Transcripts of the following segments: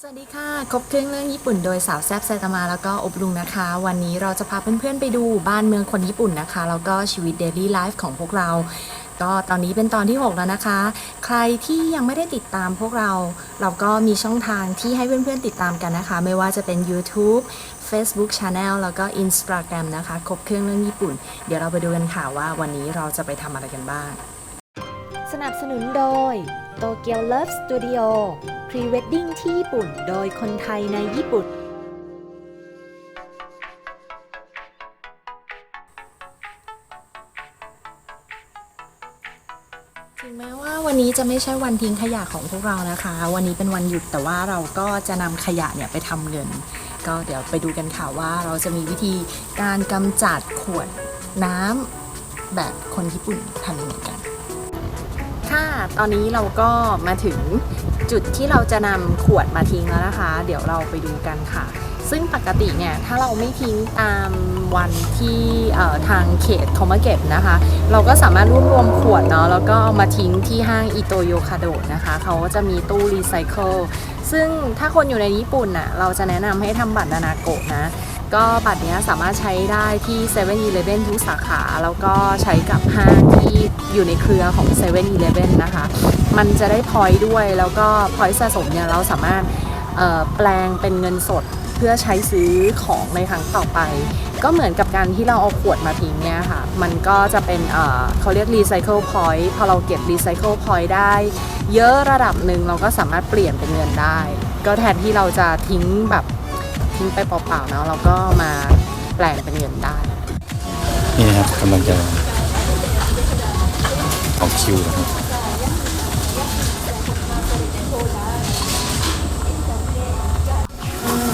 สวัสดีค่ะ ครบเครื่องเรื่องญี่ปุ่นโดยสาวแซบไซตามะแล้วก็อบรุงนะคะ วันนี้เราจะพาเพื่อนๆไปดูบ้านเมืองคนญี่ปุ่นนะคะ แล้วก็ชีวิตเดลี่ไลฟ์ของพวกเรา ก็ตอนนี้เป็นตอนที่ 6 แล้วนะคะ ใครที่ยังไม่ได้ติดตามพวกเรา เราก็มีช่องทางที่ให้เพื่อนๆติดตามกันนะคะ ไม่ว่าจะเป็น YouTube Facebook Channel แล้วก็ Instagram นะคะ ครบเครื่องเรื่องญี่ปุ่น เดี๋ยวเราไปดูกันค่ะว่าวันนี้เราจะไปทำอะไรกันบ้าง สนับสนุนโดย Tokyo Love Studio Pre-Wedding ที่ญี่ปุ่น โดยคนไทยในญี่ปุ่น ถึงแม้ว่าวันนี้จะไม่ใช่วันทิ้งขยะของพวกเรานะคะ วันนี้เป็นวันหยุดแต่ว่าเราก็จะนำขยะเนี่ยไปทำเงิน ก็เดี๋ยวไปดูกันค่ะว่าเราจะมีวิธีการกำจัดขวดน้ำแบบคนญี่ปุ่นทำยังไงกัน ค่ะ ตอนนี้เราก็มาถึงจุดที่เราจะนำขวดมาทิ้งแล้วนะคะ เดี๋ยวเราไปดูกันค่ะ ซึ่งปกติเนี่ยถ้าเราไม่ทิ้งตามวันที่ทางเขตเขามาเก็บนะคะ เราก็สามารถรวบรวมขวดเนาะแล้วก็เอามาทิ้งที่ห้างอิโตโยคาโดนะคะเขาก็จะมีตู้รีไซเคิลซึ่งถ้าคนอยู่ในญี่ปุ่นน่ะเราจะแนะนำให้ทำบัตรนานาโกะนะ ก็บัตรนี้สามารถใช้ได้ที่7 e เ e ่ e อทุกสาขา แล้วก็ใช้กับห้างที่อยู่ในเครือของ7 e เ e ่ e นะคะ มันจะได้พอยต์ด้วยแล้วก็พอยต์สะสมเนี่ยเราสามารถแปลงเป็นเงินสดเพื่อใช้ซื้อของในครั้งต่อไป ก็เหมือนกับการที่เราเอาขวดมาทิ้งเนี่ยค่ะ มันก็จะเป็นเเขาเรียกรีไซเคิลพอยต์พอเราเก็บรีไซเคิลพอยต์ได้ เยอะระดับหนึ่งเราก็สามารถเปลี่ยนเป็นเงินได้ ก็แทนที่เราจะทิ้งแบบ ทิ้งไปเปล่าๆเนาะเราก็มาแปลงเป็นเงินได้ นี่นะครับกำลังจะออกคิวนะครับ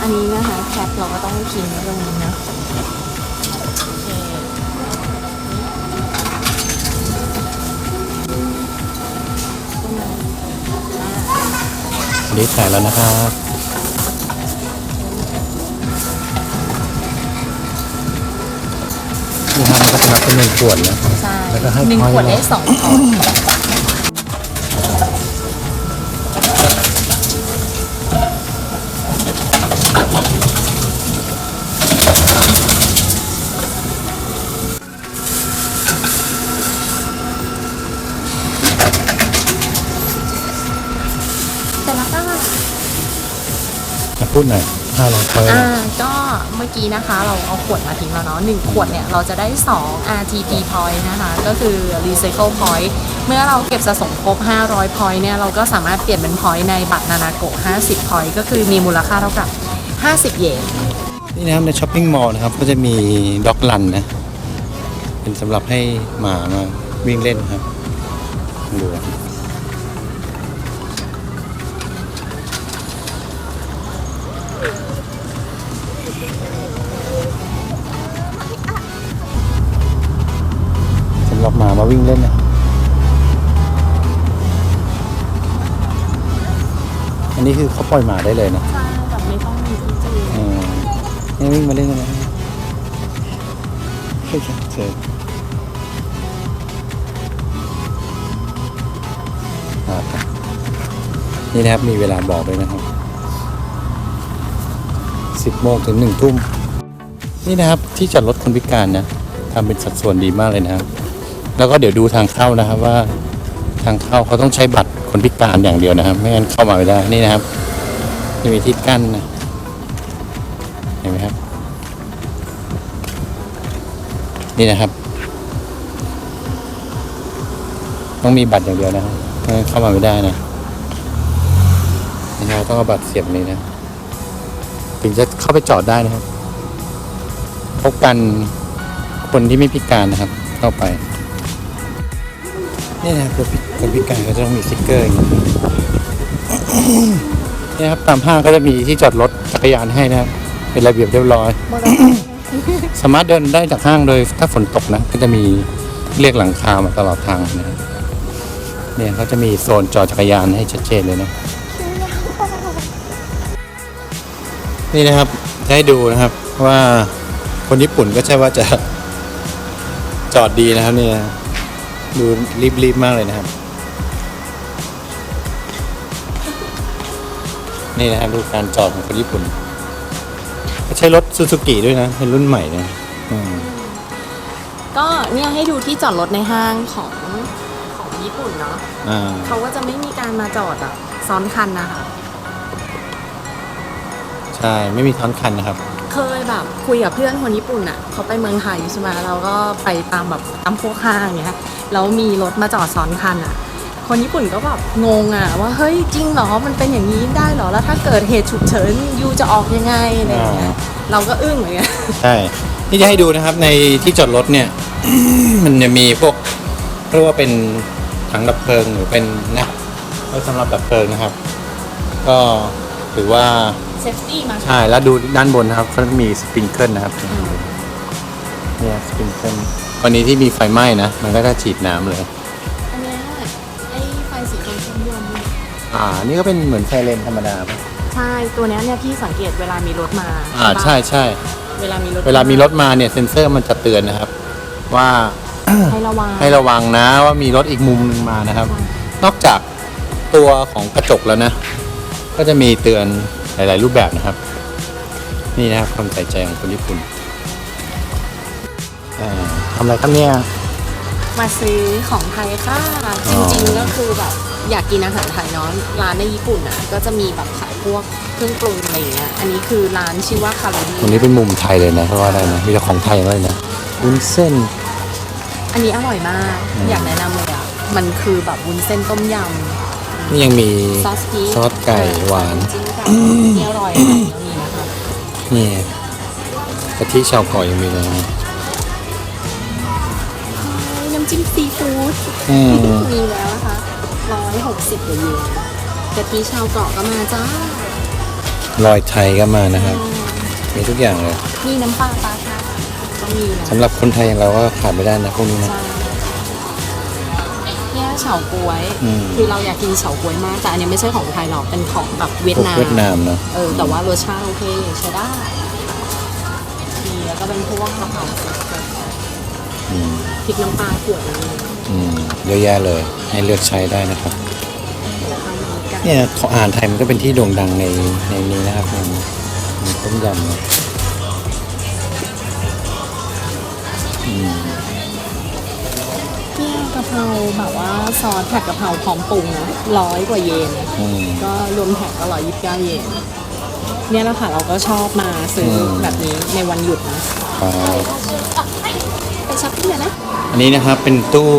อันนี้นะคะแคปเราก็ต้องทิ้งไว้ตรงนี้นะโอเคอันนี้ถ่ายแล้วนะครับ ครับมันก็จะนับเป็นเงินขวดนะ ใช่แล้วก็ให้หนึ่งพอยต์ขวดได้เราสองพอยต์แต่ละก็มาพูดหน่อย ห้าร้อยพอยต์อ่าก็เมื่อกี้นะคะเราเอาขวดมาทิ้งแล้วเนาะหนึ่งขวดเนี่ยเราจะได้ 2 RTP point นะคะ ก็คือ recycle point เมื่อเราเก็บสะสมครบ 500 point เนี่ยเราก็สามารถเปลี่ยนเป็น point ในบัตรนานาโกะ50 point ก็คือมีมูลค่าเท่ากับ 50 เยนนี่นะครับในช้อปปิ้งมอลล์นะครับ ก็จะมีด็อกลันนะ เป็นสำหรับให้หมามาวิ่งเล่นครับดู วิ่งเล่นนะอันนี้คือเขาปล่อยหมาได้เลยนะใช่แบบไม่ต้องมีที่จูงอืมนี่วิ่งมาเล่นกันนะเฮ้ยเจอครับนี่นะครับมีเวลาบอกด้วยนะครับสิบโมงถึงหนึ่งทุ่ม นี่นะครับที่จอดรถคนพิการนะทำเป็นสัดส่วนดีมากเลยนะครับ แล้วก็เดี๋ยวดูทางเข้านะครับว่าทางเข้าเขาต้องใช้บัตรคนพิการอย่างเดียวนะครับ ไม่งั้นเข้ามาไม่ได้นี่นะครับจะมีที่กั้นนะเห็นไหมครับ นี่นะครับ ต้องมีบัตรอย่างเดียวนะครับไม่งั้นเข้ามาไม่ได้นะนะครับต้องเอาบัตรเสียบนี้นะถึงจะเข้าไปจอดได้นะครับพบกันคนที่ไม่พิการนะครับ เข้าไป นี่นะครับคนพิคนพิการก็จะต้องมีสติ๊กเกอร์อย่างนี้นี่ครับตามห้างก็จะมีที่จอดรถจักรยานให้นะครับเป็นระเบียบเรียบร้อย สามารถเดินได้จากห้างโดยถ้าฝนตกนะ ก็จะมีเรียกหลังคามาตลอดทางนะครับเนี่ยเขาจะมีโซนจอดจักรยานให้ชัดเจนเลยนะ นี่นะครับจะให้ดูนะครับว่าคนญี่ปุ่นก็ใช่ว่าจะจอดดีนะครับเนี่ย ดูรีบๆมากเลยนะครับ นี่นะครับดูการจอดของคนญี่ปุ่นเขาใช้รถซูซูกิด้วยนะ เป็นรุ่นใหม่นะอืมก็เนี่ยให้ดูที่จอดรถในห้างของของญี่ปุ่นเนาะอ่า เขาก็จะไม่มีการมาจอดแบบซ้อนคันนะคะ ใช่ ไม่มีท้อนคันนะครับ เคยแบบคุยกับเพื่อนคนญี่ปุ่นอะเขาไปเมืองไทยใช่ไหมเราก็ไปตามแบบตามพวกห้างอย่างเงี้ยแล้วมีรถมาจอดซ้อนคันอะ คนญี่ปุ่นก็แบบงงอะว่าเฮ้ยจริงเหรอมันเป็นอย่างนี้ได้เหรอแล้วถ้าเกิดเหตุฉุกเฉินยูจะออกยังไงอะไรอย่างเงี้ยอ่าเราก็อึ้งเหมือนกันใช่ที่จะให้ดูนะครับในที่จอดรถเนี่ย มันจะมีพวกเรียกว่าเป็นถังดับเพลิงหรือเป็นนะไว้สำหรับดับเพลิงนะครับ ก็ถือว่า เซฟตี้มาใช่แล้วดูด้านบนนะครับเขามีสปริงเกิลนะครับเนี่ยสปริงเกิลวันนี้ที่มีไฟไหม้นะ มันก็จะฉีดน้ำเลย อันเนี้ยไอ้ไฟสีส้มๆยมอ่า นี่ก็เป็นเหมือนไซเรนธรรมดาปะใช่ตัวเนี้ยเนี่ยพี่สังเกตเวลามีรถมาอ่าใช่ใช่เวลามีรถเวลามีรถมาเนี่ยเซ็นเซอร์มันจะเตือนนะครับ ว่าให้ระวังให้ระวังนะว่ามีรถอีกมุมหนึงมานะครับ นอกจากตัวของกระจกแล้วนะ ก็จะมีเตือน หลาย ๆ รูปแบบนะครับ นี่นะครับความใส่ใจของคนญี่ปุ่นอ่าทำอะไรครับเนี่ย มาซื้อของไทยค่ะ อ๋จอ ริงๆก็คือแบบอยากกินอาหารไทยเนาะร้านในญี่ปุ่นอะก็จะมีแบบขายพวกเครื่องปรุงอะไรอย่างเงี้ยอันนี้คือร้านชื่อว่าคาราดีวันนี้เป็นมุมไทยเลยนะเพราะว่าอะไรนะมีแต่ของไทยเลยนะวุ้นเส้น อันนี้อร่อยมากอืมอยากแนะนำเลยอะมันคือแบบวุ้นเส้นต้มย นี่ยังมีำซอสพริกซอสไก่หวานจิ้มไก่นี่อร่อยอันนี้นะคะนี่กะทิชาวเกาะยังมีเลยนะน้ำจิ้มซีฟู้ด อืมมีแล้วนะคะร้อยหกสิบกว่าเยนกะทิชาวเกาะก็มาจ้ารอยไทยก็มานะครับ มีทุกอย่างเลยมีน้ำปลาปลาค่ะก็มีนะสำหรับคนไทยอย่างเราก็ขาดไม่ได้นะพวกนี้นะ ใช่ เนี่ยเฉาก๊วย อืม คือเราอยากกินเฉาก๊วยมากแต่อันนี้ไม่ใช่ของไทยหรอกเป็นของแบบเวียดพวกนามเวียดนามเนาะเออแต่ว่ารสชาติโอเคใช้ได้นี่แล้วก็เป็นพวกกะเพราอืมพริกน้ำปลาขวดนึงอืมเยอะแยะเลย ให้เลือกใช้ได้นะครับ แล้วก็มีไก่เนี่ยของอาหารไทยมันก็เป็นที่โด่งดังในในนี้นะครับในในต้มยำเนี่ยอืม เนี่ยกะเพราแบบว่าซอสผัดกะเพราพร้อมปรุงนะร้อยกว่าเยน อืม ก็รวมแพ็กก็ร้อยยี่สิบเก้าเยน เนี่ยแหละค่ะเราก็ชอบมาซื้ออม แบบนี้ในวันหยุดนะ ครับไปช้อปปิ้งกันนะ อันนี้นะครับเป็นตู้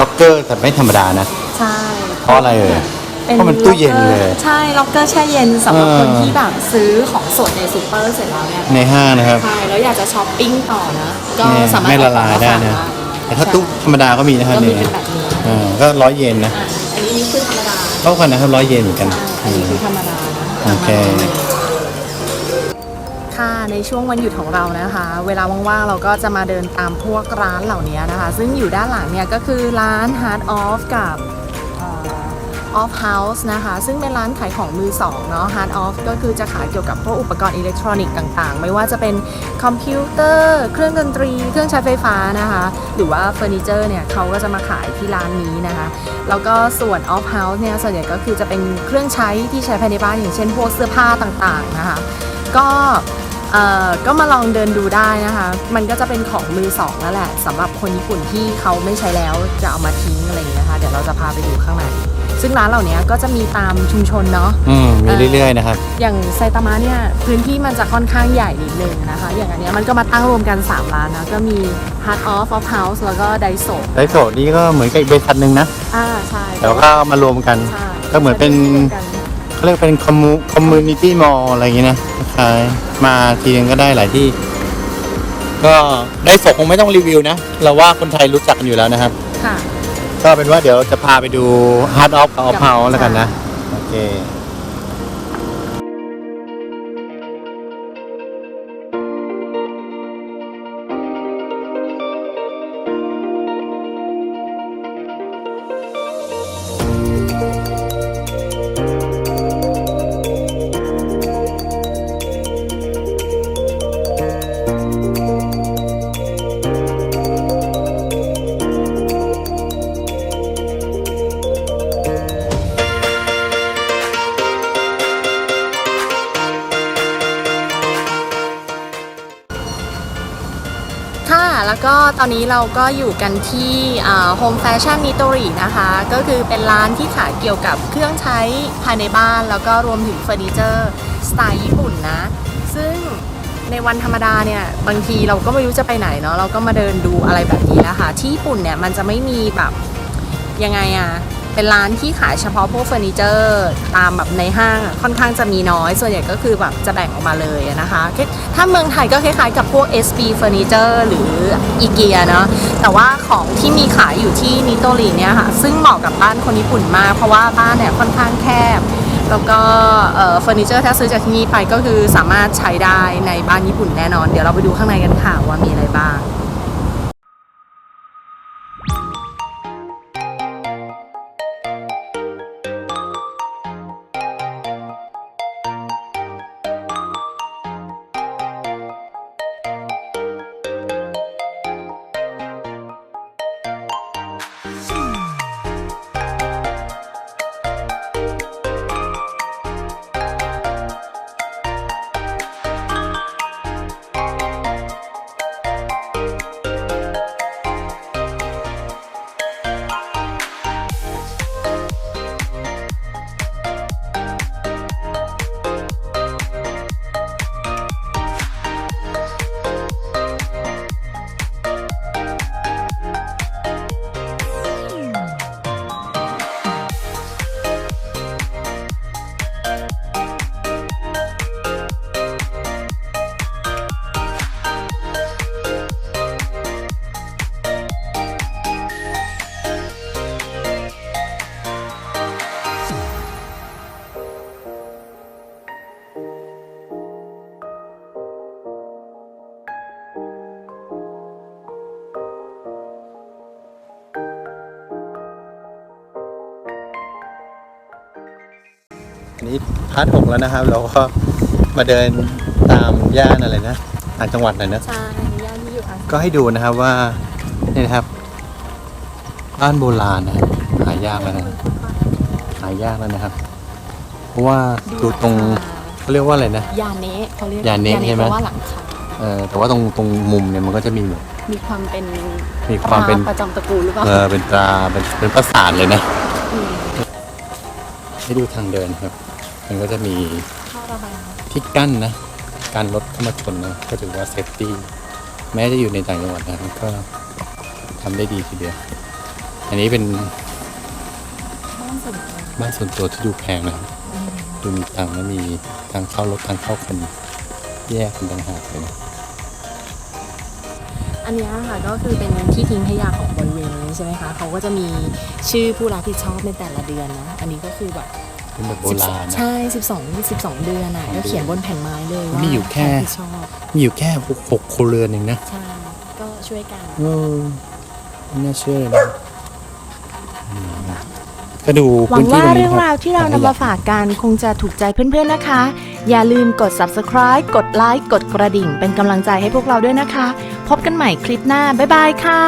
ล็อกเกอร์แต่ไม่ธรรมดานะ ใช่เพราะอะไรเอ่ยเพราะมันตู้เย็นเลย ใช่ ล็อกเกอร์แช่เย็นสำหรับเออ คนที่แบบซื้อของสดในซูเปอร์เสร็จแล้วเนี่ย ในห้างนะครับ ใช่ แล้วอยากจะช้อปปิ้งต่อนะ ก็เนี่ยสามารถไม่ละลายเอได้ของมนะฝก แต่ถ้าตู้ธรรมดาก็มีนะครับก็มีเนี่ยเป็นแบบนี้อ่าก็ร้อยเยนนะอะอันนี้นี่คือธรรมดาเท่ากันนะครับร้อยเยนเหมือนกันใช่อันนี้คือธรรมดานะโอเค ค่ะในช่วงวันหยุดของเรานะคะ เวลาว่างๆเราก็จะมาเดินตามพวกร้านเหล่านี้นะคะ ซึ่งอยู่ด้านหลังเนี่ยก็คือร้าน Hard Off กับเอ่ อ Off House นะคะ ซึ่งเป็นร้านขายของมือสองเนาะ Hard Off ก็คือจะขายเกี่ยวกับพวกอุปกรณ์อิเล็กทรอนิกส์ต่างๆ ไม่ว่าจะเป็นคอมพิวเตอร์ เครื่องดนตรี เครื่องใช้ไฟฟ้านะคะ หรือว่าเฟอร์นิเจอร์เนี่ยเขาก็จะมาขายที่ร้านนี้นะคะ แล้วก็ส่วน Off House เนี่ยส่วนใหญ่ก็คือจะเป็นเครื่องใช้ที่ใช้ภายในบ้านอย่างเช่นพวกเสื้อผ้าต่างๆนะคะ ก็เอ่อก็มาลองเดินดูได้นะคะ มันก็จะเป็นของมือสองนั่นแหละสำหรับคนญี่ปุ่นที่เขาไม่ใช้แล้วจะเอามาทิ้งอะไรอย่างเงี้ยนะคะ เดี๋ยวเราจะพาไปดูข้างใน ซึ่งร้านเหล่านี้ก็จะมีตามชุมชนเนาะอืมมีเรื่อยๆนะครับ อย่างไซตามะเนี่ยพื้นที่มันจะค่อนข้างใหญ่นิดนึงนะคะ อย่างอันเนี้ยมันก็มาตั้งรวมกัน 3 ร้านนะ ก็มี Hard Off Off House แล้วก็ Daiso ไดโซะนี่ก็เหมือนกับอีกบริษัทหนึ่งนะ อ่าใช่แต่ว่าก็มารวมกัน ใช่ก็เหมือนเป็นรวมกันเขาเรียกเป็นคอมมูคอมมูนิตี้มอลอะไรอย่างงี้นะคล้ายๆมาทีนึงก็ได้หลายที่ ก็ได้สกคงไม่ต้องรีวิวนะ เราว่าคนไทยรู้จักกันอยู่แล้วนะครับ ค่ะ ก็เป็นว่าเดี๋ยวจะพาไปดู Hard Off กับ Off กับ House แล้วกันนะ โอเคค ก็ตอนนี้เราก็อยู่กันที่โฮมแฟชั่นนิโตรินะคะ ก็คือเป็นร้านที่ขายเกี่ยวกับเครื่องใช้ภายในบ้าน แล้วก็รวมถึงเฟอร์นิเจอร์สไตล์ญี่ปุ่นนะ ซึ่งในวันธรรมดาเนี่ย บางทีเราก็ไม่รู้จะไปไหนเนาะเราก็มาเดินดูอะไรแบบนี้แล้วค่ะ ที่ญี่ปุ่นเนี่ยมันจะไม่มีแบบยังไงอะ เป็นร้านที่ขายเฉพาะพวกเฟอร์นิเจอร์ตามแบบในห้างค่อนข้างจะมีน้อย ส่วนใหญ่ก็คือแบบจะแบ่งออกมาเลยนะคะ ถ้าเมืองไทยก็คล้ายๆกับพวก SB Furniture หรืออีเกียเนาะแต่ว่าของที่มีขายอยู่ที่นิโตริเนี่ยค่ะ ซึ่งเหมาะกับบ้านคนญี่ปุ่นมาก เพราะว่าบ้านเนี่ยค่อนข้างแคบ แล้วก็เอ่อเฟอร์นิเจอร์ถ้าซื้อจากที่นี่ไปก็คือสามารถใช้ได้ในบ้านญี่ปุ่นแน่นอน เดี๋ยวเราไปดูข้างในกันค่ะว่ามีอะไรบ้าง นนี้พาร์ทหกแล้วนะครับ เราก็มาเดินตามย่านอะไรนะต่างจังหวัดหน่อยนะ ใช่ย่านที่อยู่อาศัยก็ให้ดูนะครับว่านี่นะครับ บ้านโบราณนะครับหายากแล้วนะหายากแล้วนะครับ เพราะว่าดูตรงเขาเรียกว่าอะไรนะ ยาเนะเขาเรียกยาเนะใช่ไหมเพราะว่าหลังคาเออแต่ว่าตรงตรงมุมเนี่ยมันก็จะมีแบบมีความเป็นมีความเป็นประจำตระกูลหรือเปล่าเออเป็นตราเป็นเป็นประสาทเลยนะมให้ดูทางเดินครับ มันก็จะมีท่อระบายน้ำที่กั้นนะ การรถเข้ามาชนนะก็ถือว่าเซฟตี้แม้จะอยู่ในต่างจังหวัดนะครับก็ทำได้ดีทีเดียว อันนี้เป็นบ้านส่วนตัวบ้านส่วนตัวที่ดูแพงนะครับอืมดูมีตังค์แล้วมีทางเข้ารถทางเข้าคนแยกกันต่างหากเลยนะอันเนี้ยค่ะก็คือเป็นที่ทิ้งขยะของบริเวณนี้ใช่ไหมคะเขาก็จะมีชื่อผู้รับผิดชอบในแต่ละเดือนนะ อันนี้ก็คือแบบ เป็นแบบโบราณนะ ใช่12 12 เดือนอะก็เขียนบนแผ่นไม้เลยว่ามีอยู่แค่ รับผิดชอบมีอยู่แค่หกหกครัวเรือนเองนะใช่ก็ช่วยกัน เออไม่น่าเชื่อเลยนะอืมก็ดูหวัพื้งนที่ว่าตรงนี้เรื่องครารับวที่เรานำมาฝากกันคงจะถูกใจเพื่อนๆนะคะ อย่าลืมกด subscribe กดไลค์กดกระดิ่ง เป็นกำลังใจให้พวกเราด้วยนะคะ พบกันใหม่คลิปหน้า บ๊ายบายค่ะ